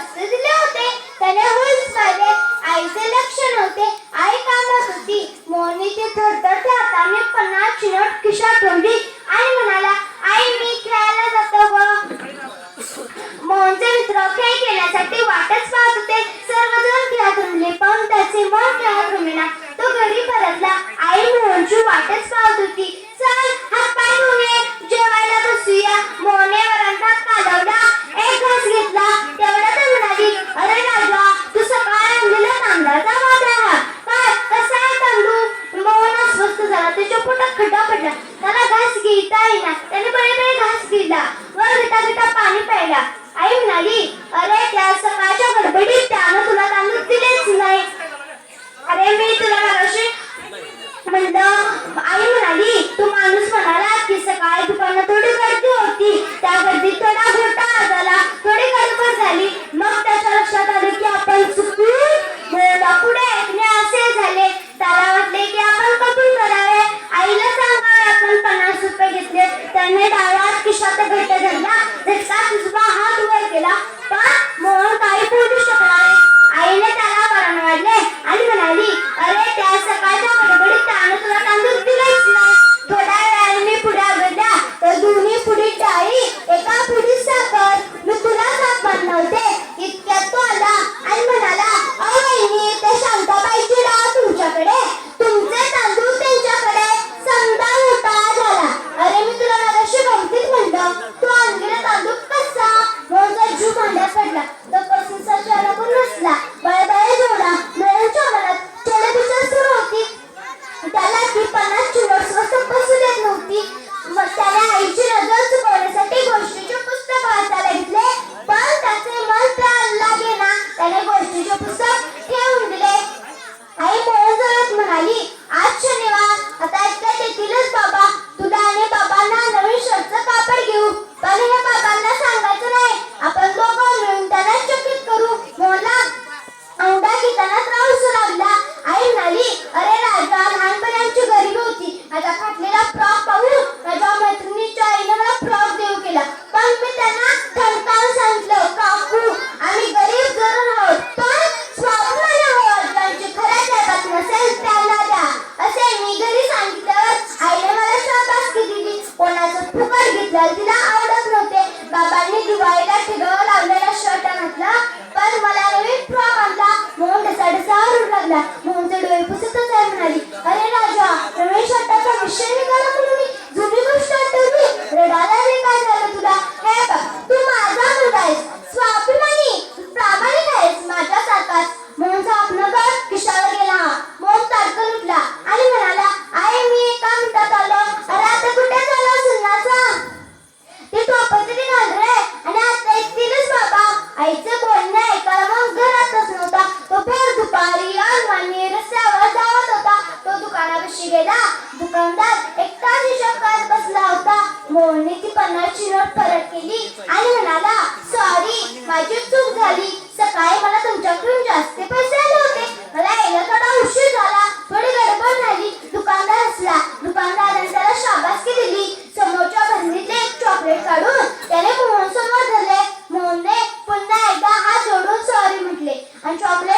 शास्त्र दिले होते त्याने हुल स्पर्धेत आईचे लक्षण होते. आई कामात होती. मोहनीचे थरथरच्या हाताने पन्नास चिनट खिशात ठेवली खड्डा पडला. त्याला घास घेता येईना. त्याने बळीबळी घास घेतला व घटा घटा पाणी प्यायला. आई म्हणाली अरे त्या सकाळच्या गडबडीत घातलेलं तिला आवडत नव्हते. बाबांनी दिवाळीला ठिगळ लावलेला शर्ट आणला पण मला नवीन फ्रॉक आणला. म्हणून त्याचा डिसावर लागला. गेला. दुकानदार एकटा हिशोब करत बसला होता. मोहनने ती पन्नाची नोट परत केली आणि म्हणाला सॉरी माझी चूक झाली. सकाळी मला तुमच्याकडून जास्त पैसे आले होते. मला यायला थोडा उशीर झाला. थोडी गडबड झाली. दुकानदार असला दुकानदाराने त्याला शाबासकी दिली. समोरच्या बहिणीने एक चॉकलेट काढून त्याने मोहन समोर धरले. मोहनने पुन्हा एकदा हात जोडून सॉरी म्हटले. आणि चॉकलेट